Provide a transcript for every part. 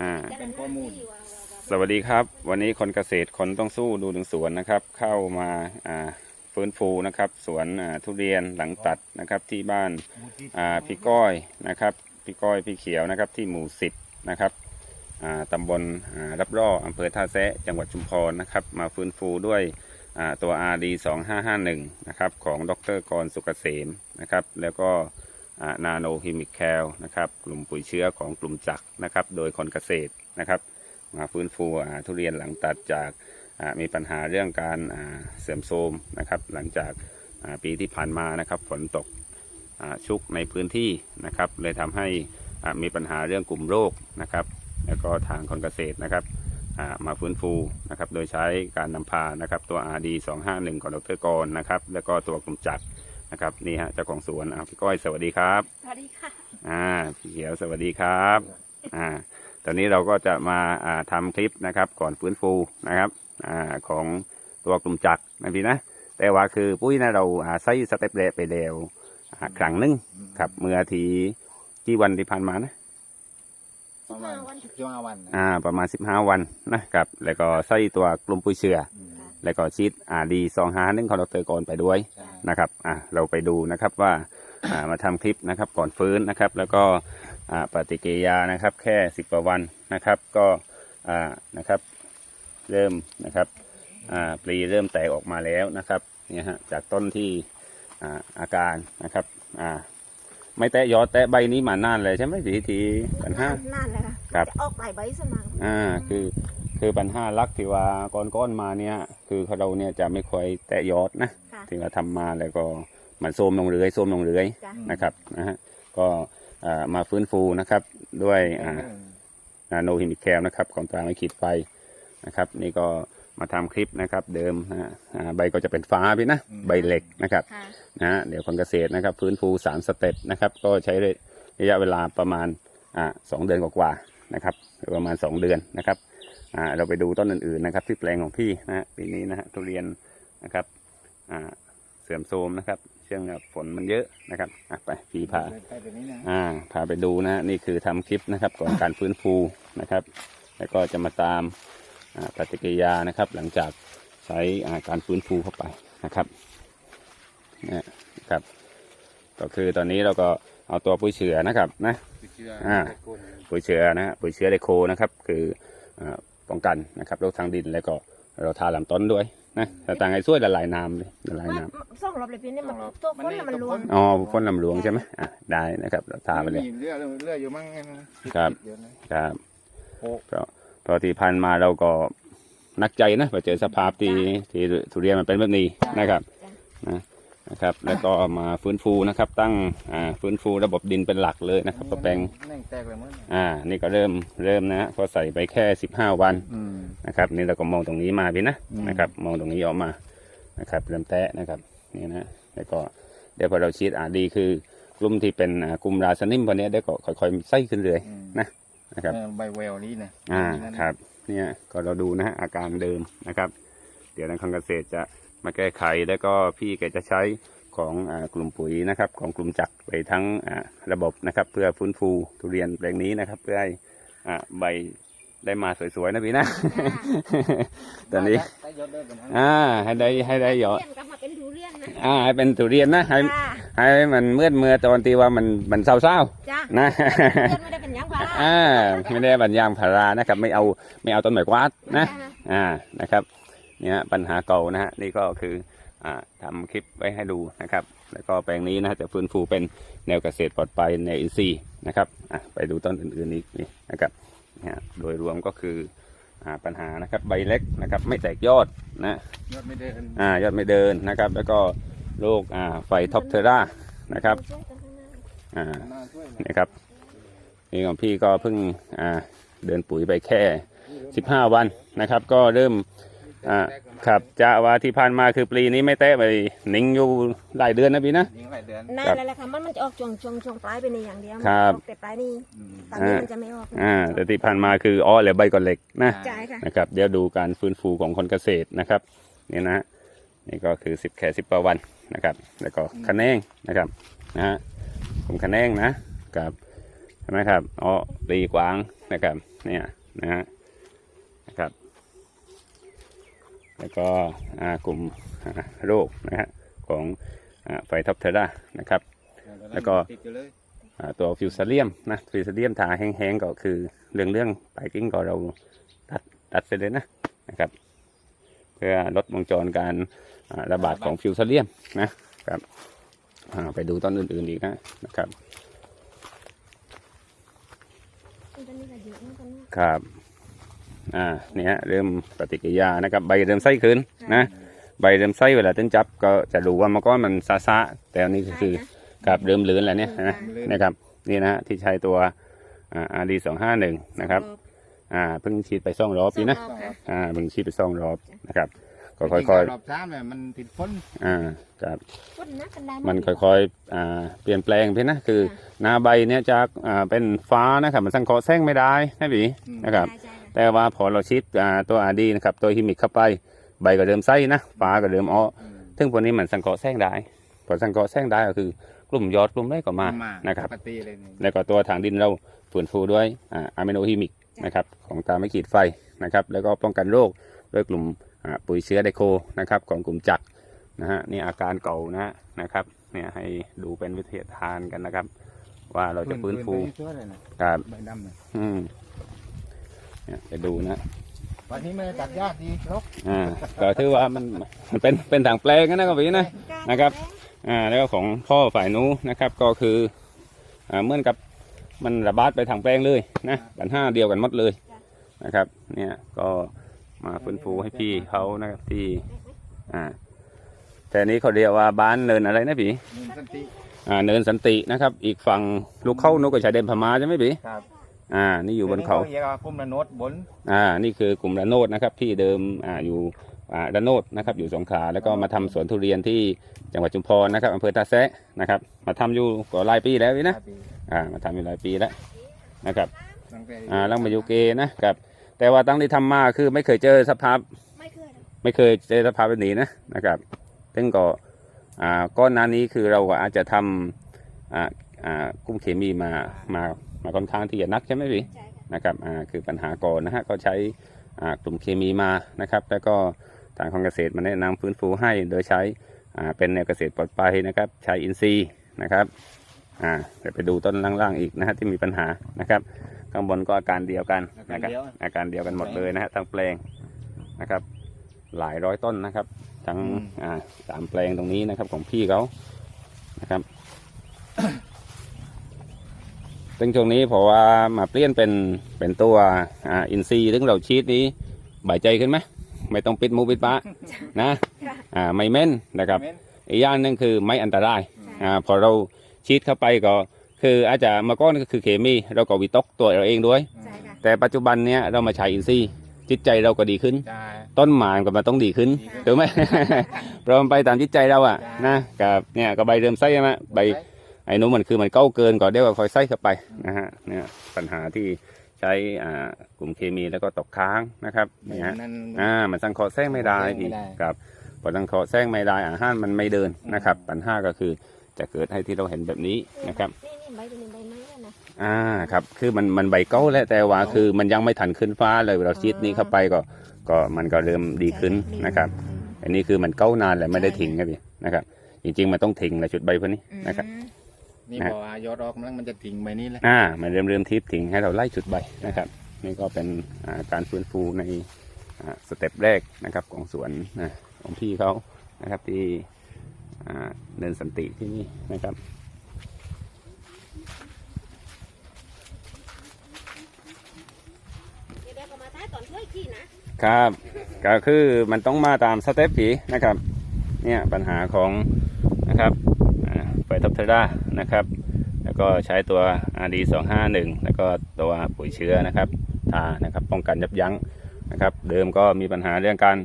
อ่าเป็นข้อมูลสวัสดีครับ วันนี้คนเกษตรคนต้องสู้ดูถึงสวนนะครับ เข้ามาอ่าฟื้นฟูนะครับ สวนอ่าทุเรียนหลังตัดนะครับที่บ้านอ่าพี่ก้อยนะครับพี่ก้อยพี่เขียวนะครับที่หมู่สิบนะครับอ่าตำบลอ่ารับร่ออำเภอท่าแซะจังหวัดชุมพรนะครับ มาฟื้นฟูด้วยอ่าตัว RD 2551นะครับของดรกรสุกเกษมนะครับ แล้วก็ นาโนฮิมิกแคลนะครับกลุ่มปุ๋ยเชื้อของกลุ่มจักนะครับ โดยคนเกษตรนะครับ มาฟื้นฟูทุเรียนหลังตัดจากมีปัญหาเรื่องการาเสื่อมโทรมนะครับ หลังจากาปีที่ผ่านมานะครับ ฝนตกชุกในพื้นที่นะครับ เลยทำให้มีปัญหาเรื่องกลุ่มโรคนะครับ แล้วก็ทางคนเกษตรนะครับามาฟื้นฟูนะครับ โดยใช้การนำพานะครับ ตัว RD 251ของดรกรนะครับ แล้วก็ตัวกลุ่มจักร นะครับนี่ฮะเจ้าของสวนอ่าพี่ก้อยสวัสดีครับสวัสดีค่ะอ่าพี่เขียวสวัสดีครับอ่าตอนนี้เราก็จะมาอ่าทำคลิปนะครับก่อนฟื้นฟูนะครับอ่าของตัวกลุ่มจักรนะพี่นะแต่ว่าคือปุ้ยนะเราอ่าใช้สเต็ปแรกไปแล้วอ่าครั้งหนึงครับเมื่อทีกี่วันที่ผ่านมานะประมาณสิบห้าวันนะอ่าประมาณ15วันนะครับแล้วก็ใส่ตัวกลุ่มปุ๋ยเชื้ออืม แล้วก็ชีดอ่าดีสองหาหนึ่งของดรกรไปด้วยใช่นะครับอะเราไปดูนะครับว่าอ่ามาทำคลิปนะครับก่อนฟื้นนะครับ แล้วก็อ่าปฏิกิริยานะครับ แค่สิบกว่าวันนะครับ ก็อ่านะครับเริ่มนะครับอ่าปลีเริ่มแตกออกมาแล้วนะครับเนี่ยฮะจากต้นที่อ่าอาการนะครับอ่าไม่แตะยอดแตะใบนี้มานานเลยใช่ไหมสีทีปัญหานานเลยค่ะครับจะออกหลายใบสมังอ่าคือ คือปัญหาหลักที่ว่าก้อนก้อนๆมาเนี่ย คือเราเนี่ยจะไม่ค่อยแตะยอดนะค่ะที่ว่าทำมาแล้วก็มันโทรมลงเรือยโทรมลงเรือยจ้ะ นะครับนะฮะก็อ่ามาฟื้นฟูนะครับด้วยอ่า นาโนฮิมิแคลนะครับของตราไม่ขีดไฟนะครับนี่ก็มาทำคลิปนะครับเดิมนะฮะอ่าใบก็จะเป็นฟ้าพี่นะใบเหล็กนะครับค่ะ นะฮะเดี๋ยวคนเกษตรนะครับฟื้นฟูสามสเต็ปนะครับก็ใช้ระยะเวลาประมาณอ่าสองเดือนกว่าๆนะครับหรือประมาณสองเดือนนะครับ อ่าเราไปดูต้นอื่นๆนะครับ ที่แปลงของพี่นะฮะปีนี้นะฮะทุเรียนนะครับอ่าเสื่อมโทรมนะครับ เชื่องจากฝนมันเยอะนะครับอะไปพี่พาอ่าพาไปดูนะฮะนี่คือทำคลิปนะครับ ก่อนการฟื้นฟูนะครับ แล้วก็จะมาตามปฏิกิริยานะครับ หลังจากใช้การฟื้นฟูเข้าไปนะครับนี่นะครับ ก็คือตอนนี้เราก็เอาตัวปุ๋ยเชื้อนะครับนะเชื่อปุ๋ยเชื้อนะปุ๋ยเชื้อไดโคนะครับ คืออ ป้องกันนะครับโรคทางดินแล้วก็เราทาลำต้นด้วยนะแต่ต่างไอ้ช่วยละลายน้ำเลยละลายน้ส่งรอบเลยพี่นี่มันตัวคนน่ะมันรวมำอ๋อพ่นลำหลวงใช่ไหมอะได้นะครับ เราทาไปเลย มีเลือดเลือดอยู่มั้งครับ เดี๋ยวนะ ครับโอ้ก็พอที่พันมาเราก็นักใจนะไปเจอสภาพที่ที่ทุเรียนมันเป็นแบบนี้นะครับนะ นะครับ แล้วก็มาฟื้นฟูนะครับ ตั้งอ่าฟื้นฟูระบบดินเป็นหลักเลยนะครับก็แปลงแน่งแตกเลยมั้งอ่า นี่ก็เริ่มเริ่มนะฮะพอใส่ไปแค่สิบห้าวันอืม นะครับนี่เราก็มองตรงนี้มาพี่นะอืม นะครับ มองตรงนี้ออกมานะครับ เริ่มแตะนะครับนี่นะแล้วก็เดี๋ยวพอเราชีดอ่าดีคือกลุ่มที่เป็นอ่ากลุ่มราสนิมพวกเนี้ยเดี๋ยวก็ค่อยๆไส้ขึ้นเรื่อยอืมนะครับ เออใบแววนี้นะอ่านั่นครับเนี่ยก็เราดูนะฮะอาการเดิมนะครับ เดี๋ยวทางคลังเกษตรจะ มาแก้ไขแล้วก็พี่แกจะใช้ของอากลุ่มปุ๋ยนะครับ ของกลุ่มจักรไปทั้งอ่าระบบนะครับ เพื่อฟื้นฟูทุเรียนแปลงนี้นะครับ เพื่อให้อ่าใบได้มาสวยๆนะพี่นะ ตอนนี้ได้ยอดได้เป็นอันอ่าให้ได้ให้ได้เยอะเรียนกลับมาเป็นทุเรียนนะอ่าให้เป็นทุเรียนนะให้จ้าให้มันเมื่อเมื่อตอนที่ว่ามันมันเศร้าจ้าๆนะเรียนไม่ได้เป็นหยังพาราอ่าไม่ได้บัญยางพารานะครับ ไม่เอาไม่เอาต้นไม้กวาดนะอ่านะครับ เนี่ยปัญหาเก่านะฮะนี่ก็คืออ่าทำคลิปไว้ให้ดูนะครับ แล้วก็แปลงนี้นะฮะจะฟื้นฟูเป็นแนวเกษตรปลอดภัยในอินทรีย์นะครับอะไปดูต้นอื่นๆอีกนี่นะครับเนี่ยโดยรวมก็คืออ่าปัญหานะครับใบเล็กนะครับไม่แตกยอดนะยอดไม่เดินอ่ายอดไม่เดินนะครับ แล้วก็โรคอ่าไฟท็อปเทอร่านะครับอ่ามาช่วยนะนะครับนี่ของพี่ก็เพิ่งอ่าเดินปุ๋ยไปแค่ 15 วันนะครับ ก็เริ่ม อ่าครับจะว่าที่ผ่านมาคือปีนี้ไม่แตะไปนิ่งอยู่หลายเดือนนะพี่นะ ยิงหลายเดือนนานแล้วแหละค่ะมันมันจะออกช่วงช่วงช่วงปลายไปในอย่างเดียวครับออกแต่ปลายนี่อืมตอนนี้มันจะไม่ออกอ่าแต่ที่ผ่านมาคืออ้อเหลือใบก่อนเหล็กนะจ่ายค่ะนะครับ เดี๋ยวดูการฟื้นฟูของคนเกษตรนะครับนี่นะฮะนี่ก็คือ10แค่10กว่าวันนะครับ แล้วก็คะแนงนะครับนะฮะผมคะแนงนะครับใช่ไหมครับอ๋อปลีกวางนะครับเนี่ยนะฮะนะครับ แล้วก็อ่ากลุ่มอ่าโรคนะฮะของอ่าไฟท็อปเทอร่านะครับ แล้วก็ติดอยู่เลยอ่าตัวฟิวซาเลียมนะฟิวซาเลียมทาแห้งๆก็คือเรื่องเรื่องปลายกิ้งก็เราตัดตัดไปเลยนะนะครับ เพื่อลดวงจรการอ่าระบาดของฟิวซาเลียมนะครับอ่าไปดูต้นอื่นๆอีกนะนะครับต้นนี้ก็เยอะนะต้นนี้ครับ อ่าเนี่ยเริ่มปฏิกิริยานะครับใบเริ่มไส้ขึ้นนะใบเริ่มไส้เวลาต้นจับก็จะรู้ว่ามันก็มันซาซาๆแต่อันนี้ก็คือใช่นะกับเริ่มเลือนแล้วเนี่ยนะเลยนะครับนี่นะฮะที่ใช้ตัวอาดีสองห้าหนึ่งนะครับอ่าเพิ่งฉีดไปสองรอบสอนี่งนะรอบค่ะอ่าเพิ่งฉีดไปสองรอบนะครับก็จริงๆค่อยรอบสามเนี่ยมันติดฝนๆอ่าครับพ่นนะกันได้มันค่อยๆอ่าเปลี่ยนแปลงไปนะคือหน้าใบเนี่ยจากอ่าเป็นฟ้านะครับมันสังเคราะห์แสงไม่ได้นะพี่นะครับใช่ใช่ค่ะ แต่ว่าพอเราฉีดอ่าตัวอาดีนะครับตัวฮิมิกเข้าไปใบก็เริ่มไส้นะฟ้าก็เริ่มอ้ออืมซึ่งพวกนี้มันสังเคราะห์แสงได้พอสังเคราะห์แสงได้ก็คือกลุ่มยอดกลุ่มได้ก็มานะครับปกติเลยนี่แล้วก็ตัวถังดินเราฝืนฟูด้วยอ่าอะมิโนฮิมิกนะครับของตาไม่ขีดไฟนะครับ แล้วก็ป้องกันโรคด้วยกลุ่มอ่าปุ๋ยเชื้อไดโคนะครับของกลุ่มจักรนะฮะนี่อาการเก่านะฮะนะครับเนี่ยให้ดูเป็นวิทยาทานกันนะครับ ว่าเราจะฟื้นฟูไปทั่วเลยนะครับใบดำเนี่ยอืม เนี่ยไปดูนะวันนี้ไม่ได้ตัดหญ้าดีครบอ่าก็ถือว่ามันมันเป็นเป็นถังแปลงนะครับพี่นะนะครับอ่าแล้วก็ของพ่อฝ่ายนู้นนะครับ ก็คืออ่าเหมื่อนกับมันระบาดไปทางแปลงเลยนะปัญหาเดียวกันหมดเลยนะครับ เนี่ยก็มาฟื้นฟูให้พี่เขานะครับที่อ่าแต่อันนี้เขาเรียกว่าบ้านเนินอะไรนะพี่มีสันติอ่าเนินสันตินะครับ อีกฝั่งลูกเข้านกกับชายแดนพม่าใช่ไหมพี่ครับ อ่า นี่อยู่บนเขาเรียกว่าคุ้มระโนดบน อ่า นี่คือกลุ่มระโนดนะครับ ที่เดิมอ่าอยู่อ่าระโนดนะครับ อยู่สงขลาแล้วก็มาทำสวนทุเรียนที่จังหวัดชุมพรนะครับอำเภอตาแซะนะครับ มาทำอยู่ก็หลายปีแล้วพี่นะอ่า มาทำอยู่หลายปีแล้วนะครับตั้งแต่อ่าลังมายูเกนะครับ แต่ว่าตั้งที่ทำมาคือไม่เคยเจอสภาพ ไม่เคยไม่เคยเจอสภาพแบบนี้นะนะครับซึ่งก็อ่าก้อนหน้านี้คือเราก็อาจจะทำอ่าอ่ากุ้งเคมีมามา มาค่อนข้างที่จะนักใช่ไหมพี่ใช่ค่ะนะครับอ่าคือปัญหาก่อนนะฮะก็ใช้อ่ากลุ่มเคมีมานะครับ แล้วก็ทางของเกษตรมาแนะนำฟื้นฟูให้โดยใช้อ่าเป็นแนวเกษตรปลอดภัยนะครับ ใช้อินทรีย์นะครับอ่าเดี๋ยวไปดูต้นล่างๆอีกนะฮะที่มีปัญหานะครับ ข้างบนก็อาการเดียวกันนะครับ อาการเดียวกันหมดเลยนะฮะทั้งแปลงนะครับ หลายร้อยต้นนะครับ ทั้งอ่าสามแปลงตรงนี้นะครับของพี่เขานะครับ ซึ่งช่วงนี้เพราะว่ามาเปลี่ยนเป็นเป็นตัวอ่าอินซีย์ซึ่งเราชีดนี้ใบายใจขึ้นไหมไม่ต้องปิดมูปิดปะนะอ่าไม่เม่นนะครับเม้นอีกอย่างหนึ่งคือไม่อันตรายอ่าพอเราชีดเข้าไปก็คืออาจจะเมาก่อนก็คือเคมี เราก็วิตกตัวเราเองด้วยใช่ค่ะแต่ปัจจุบันเนี้ยเรามาใช้อินซีย์จิตใจเราก็ดีขึ้นใช่ต้นหมากก็มาต้องดีขึ้นดีขึ้นถูกไหมเรามันไปตามจิตใจเราอะใช่นะกับเนี่ยก็ใบเริ่มไส้ใช่ไหมใบ ไอ้นู้นมันคือมันเก้าเกินก็เดี๋ยวก็คอยไส้เข้าไปนะฮะเนี่ยปัญหาที่ใช้อ่ากลุ่มเคมีแล้วก็ตกค้างนะครับเนี่ยฮะนั่น อ่ามันสังเคราะห์แซงไม่ได้สังเคราะห์แทรกไม่อีกได้ ครับพอสังเคราะห์แซงไม่ได้อาหารมันไม่เดินนะครับ ปัญหาก็คือจะเกิดให้ที่เราเห็นแบบนี้นะครับ นี่นี่ใบเป็นใบไม้แล้วนะ อ่าครับคือมันมันใบเก้าแล้วแต่ว่าคือมันยังไม่ทันขึ้นฟ้าเลยเราชีดนี้เข้าไปก็ก็มันก็เริ่มดีขึ้นนะครับ อันนี้คือมันเก้านานแหละไม่ได้ทิ้งครับพี่นะครับ จริงๆมันต้องทิ้งแหละชุดใบพวกนี้นะครับนี่ นะพอยอดออกมันมันจะทิ้งไปนี่แหละอ่า มันเริ่มเริ่มทิพทิ้งให้เราไล่จุดใบนะครับ นี่ก็เป็นอ่าการฟื้นฟูในอ่าสเต็ปแรกนะครับของสวนนะของพี่เขานะครับที่อ่าเนินสันติที่นี่นะครับเดี๋ยวเดี๋ยวก็มาท้ายตอนช่วยขี้นะครับก็คือมันต้องมาตามสเต็ปผีนะครับ เนี่ยปัญหาของนะครับไฟทับเทอร่า นะครับ แล้วก็ใช้ตัว RD 2 5 1 แล้วก็ตัวปุ๋ยเชื้อนะครับทานะครับป้องกันยับยั้งนะครับ เดิมก็มีปัญหาเรื่องการ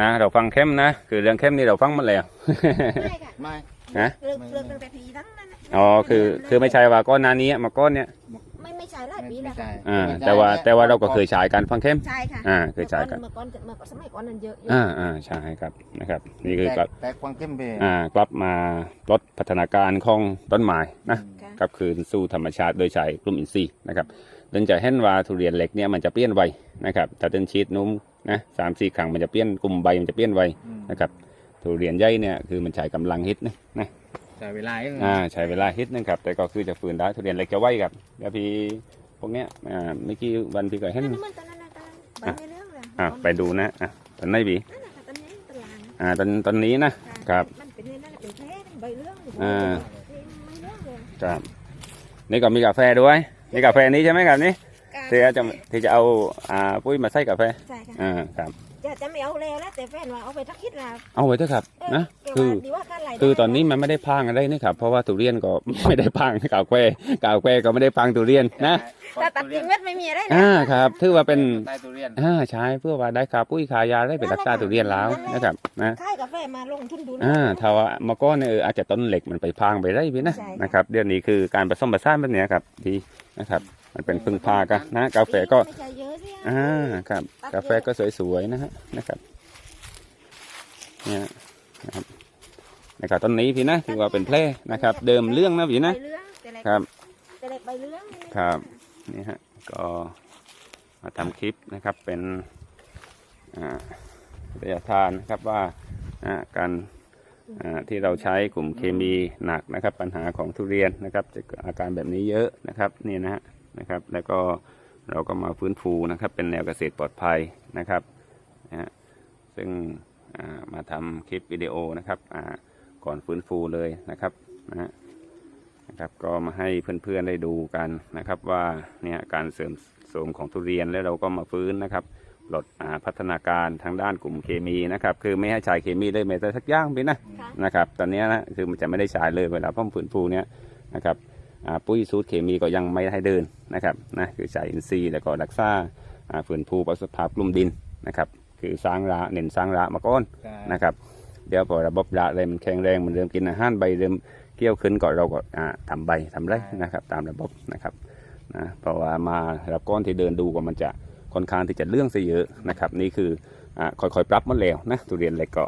นะเราฟังเข้มนะ คือเรื่องเข้มนี่เราฟังมาแล้วไม่ค่ะไม่นะเปลือกเปลือกตั้งแต่ปีทั้งนั้นน่ะอ๋อคือคือไม่ใช่ว่าก้อนหนานี้มาก้อนเนี้ย ไม่ไม่ใช่หลายไม่ปีไม่แล้วใช่อ่าไม่ใช่แต่ว่าแต่ว่าเราก็เคยใช้การฟังเข้ม ใช่ค่ะอ่าเคยใช้กัน เมื่อก่อนเมื่อก่อนสมัยก่อนนั้นเยอะอ่าอ่าใช่ครับนะครับ นี่คือแตก็กแตกความเข้มไปอ่ากลับมาลดพัฒนาการของต้นไม้นะค่ะกลับคืนสู่ธรรมชาติโดยใช้กลุ่มอินทรีย์นะครับเดินจะเห็นว่าทุเรียนเล็กเนี่ยมันจะเปลี่ยนไวนะครับถ้าเดินชีดนุ่มนะสามสี่ครั้งมันจะเปลี่ยนกลุ่มใบมันจะเปลี่ยนไวอืมนะครับทุเรียนใหญ่เนี่ยคือมันใช้กำลังฮิตนะนะ ใช้เวลาเองอ่าใช้เวลาฮิตนะครับ แต่ก็คือจะฝืนได้ทุเรียนเล็กจะไวครับเดี๋ยวพี่พวกเนี้ยอ่าเมื่อกี้วันพี่ก็เห็นนั่นมันตอนนั้นนะตอนนั้นใบไม่เรื่องเลยอ่าไปดูนะอะตอนไหนบีนั่นน่ะค่ะตอนนี้ตลาดอ่าตอนตอนนี้นะครับมันเป็นนั่นน่ะเป็นแพ้ใบเรื่องอ่าไม่เรื่องเลยครับนี่ก็มีกาแฟด้วยนี่กาแฟนี้ใช่ไหมครับนี่ที่จะที่จะเอาอ่าปุ้ยมาใส่กาแฟใช่ค่ะอ่าครับ จะจะไม่เอาแล้วแล้วแต่แฟนว่าเอาไปทักคิดละเอาไว้เถอะครับเออนะแกคือว่าดีว่าการไหลได้คือตอนนี้มันไม่ได้พังอะไรนี่ครับเพราะว่าทุเรียนก็ไม่ได้พังกาแฟกาแฟก็ไม่ได้พังทุเรียนนะแต่ตัดทิ้งเม็ดไม่มีอะไรนะอ่าครับถือว่าเป็นใต้ทุเรียนอ่าใช้เพื่อว่าได้คาปุ้ยขายาได้ไปรักษาทุเรียนแล้วนะครับนะค่ายกาแฟมาลงทุนดูอ่าถ้าว่าเมื่อก่อนเนี่ยเอออาจจะต้นเหล็กมันไปพังไปได้พี่นะใช่ค่ะนะครับเดี๋ยวนี้คือการผสมผสานแบบเนี้ยครับดีนะครับ มันเป็นพึ่งพากันนะ กาแฟก็ ไม่ใช่เยอะสิอ่าครับ กาแฟก็สวยๆนะฮะนะครับเนี่ยนะครับนะครับต้นนี้พี่นะถือว่าเป็นแพร่นะครับ เดิมเรื่องนะพี่นะใบเรื่องแต่เล็กครับ แต่เล็กใบเรื่องนี่ครับ นี่ฮะก็มาทำคลิปนะครับเป็นอ่าระยะทานนะครับว่าอ่าการอ่าที่เราใช้กลุ่มเคมีหนักนะครับ ปัญหาของทุเรียนนะครับจะเกิดอาการแบบนี้เยอะนะครับนี่นะฮะ นะครับ แล้วก็เราก็มาฟื้นฟูนะครับ เป็นแนวเกษตรปลอดภัยนะครับนะฮะซึ่งอ่ามาทำคลิปวิดีโอนะครับอ่าก่อนฟื้นฟูเลยนะครับนะฮะนะครับก็มาให้เพื่อนๆได้ดูกันนะครับว่าเนี่ยการเสริมโสมของทุเรียนแล้วเราก็มาฟื้นนะครับลดอ่าพัฒนาการทางด้านกลุ่มเคมีนะครับ คือไม่ให้ใช้เคมีเลยแม้แต่สักอย่างไปนะค่ะนะครับ ตอนเนี้ยนะคือมันจะไม่ได้ใช้เลยเวลาพ่อมฟื้นฟูเนี่ยนะครับอ่า ปุ๋ยสูตรเคมีก็ยังไม่ให้เดินนะครับนะคือใช้อินทรีย์แล้วก็รักษาอ่าฟื้นฟูประสิทธิภาพกลุ่มดินนะครับ คือสร้างระเน้นสร้างระมาก่อนนะครับเดี๋ยวพอระบบระอะไรมันแข็งแรงมันเริ่มกินอาหารใบเริ่มเกี่ยวขึ้นก็เราก็อ่าทำใบทำไรใช่นะครับตามระบบนะครับนะเพราะว่ามารับก้อนที่เดินดูก็มันจะค่อนข้างที่จะเรื่องซะเยอะนะครับ นี่คืออ่าค่อยๆปรับหมันแล้วนะทุเรียนเล็กก็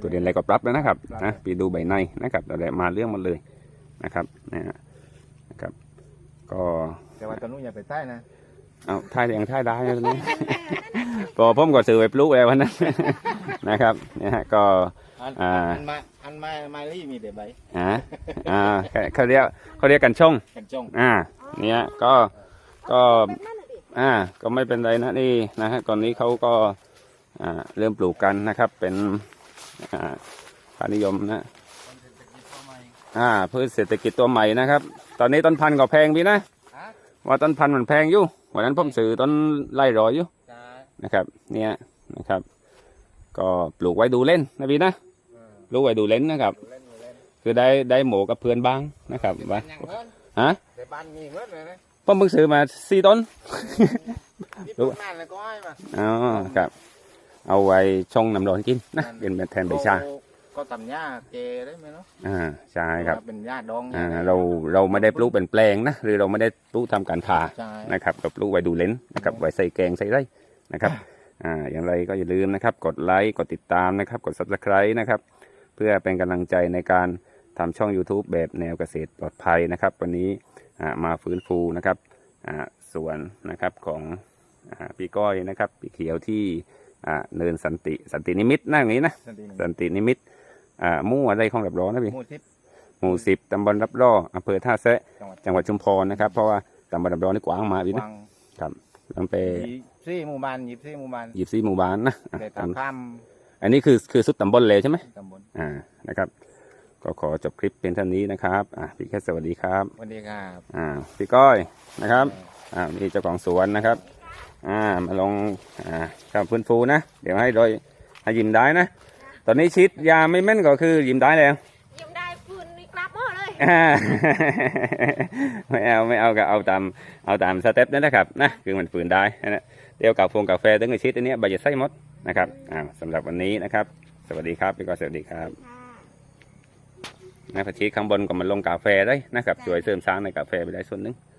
ทุเรียนเล็กก็ปรับแล้วนะครับนะไปดูใบในนะครับอะไรมาเรื่องหมันเลยนะครับนะฮะนะครับ ก็แต่ว่าตอนนู้นอย่าไปใต้นะเอาท่ายยังท่ายได้นะตอนนี้ก็ผมก็ซื้อไปปลูกแล้ววันนั้นนะครับเนี่ยฮะก็อันอ่าอันมาอันมามาลี่มีแต่ใบอ่าอ่าเขาเรียกเขาเรียกกันช่องกันจ้องอ่าเนี่ยก็ก็แบบนั้นน่ะดิอ่าก็ไม่เป็นไรนะนี่นะฮะตอนนี้เขาก็อ่าเริ่มปลูกกันนะครับเป็นอ่าค่านิยมนะ อ่าพืชเศรษฐกิจตัวใหม่นะครับ ตอนนี้ต้นพันธุ์ก็แพงพี่นะฮะว่าต้นพันธุ์มันแพงอยู่วันนั้นผมซื้อต้นไร่ร้อยอยู่จ้านะครับ เนี่ยนะครับ ก็ปลูกไว้ดูเล่นนะพี่นะเออปลูกไว้ดูเล่นนะครับเล่นเล่นคือได้ได้หมูกับเพื่อนบ้างนะครับแต่ว่าบ้านยังเพิ่นฮะแต่บ้านมีเมื่อเลยนะผมเพิ่งซื้อมาสี่ต้นนี่รู้ต้นนั่นแล้วก็ให้มาอ๋อครับ เอาไว้ชงน้ำร้อนกินนะเป็นแบบแทนใบชา ก็ก็ตำหญ้าเจได้ไหมเนาะอ่าใช่ครับ เป็นหญ้าดองอ่าเราเราไม่ได้ปลูกเป็นแปลงนะหรือเราไม่ได้ปลูกทำการค้าใช่นะครับเราปลูกไว้ดูเล่นนะครับไว้ใส่แกงใส่ไรนะครับอ่าอย่างไรก็อย่าลืมนะครับ กดไลค์กดติดตามนะครับ กด subscribe นะครับ เพื่อเป็นกำลังใจในการทำช่อง YouTube แบบแนวเกษตรปลอดภัยนะครับ วันนี้อ่ามาฟื้นฟูนะครับอ่าสวนนะครับของอ่าพี่ก้อยนะครับพี่เขียวที่อ่าเนินสันติสันตินิมิตนั่งนี้นะ สันติหนึ่งสันตินิมิต อ่าหมู่อะไรของรับร้อนนะพี่หมู่ทิพย์หมู่สิบตำบลรับร่ออำเภอท่าแซะจังหวัดจังหวัดชุมพรนะครับ เพราะว่าตำบลรับร้อนนี่กว้างมากพี่นะวังตั้งแต่ยี่สี่หมู่บ้านยี่สี่หมู่บ้านยี่สิบหมู่บ้านนะอะแต่ตามตามข้ามอันนี้คือคือสุดตำบลเลยใช่ไหมตำบลอ่านะครับ ก็ขอจบคลิปเป็นเท่านี้นะครับอ่าพี่แค่สวัสดีครับสวัสดีครับอ่าพี่ก้อยนะครับ อ่านี่เจ้าของสวนนะครับ อ่ามาลงอ่าทำฟื้นฟูนะ เดี๋ยวให้โดยให้ยิ้มได้นะ ตอนนี้ชิดยาไม่แม่นก็คือยิ้มได้แล้วยิ้มได้ฟืนนี่กลับหม้อเลยอ่าไม่เอาไม่เอาก็เอาตามเอาตามสเต็ปนั่นแหละครับนะคือมันฝืนได้นะเดี๋ยวกาแฟกาแฟตึงกระชิดอันเนี้ยใบจะไส้หมดนะครับอ่าสำหรับวันนี้นะครับ สวัสดีครับพี่ก็สวัสดีครับค่ะนะผักชีข้างบนก็มันลงกาแฟได้นะครับช่วยเสริมสร้างในกาแฟไปได้ส่วนหนึ่งค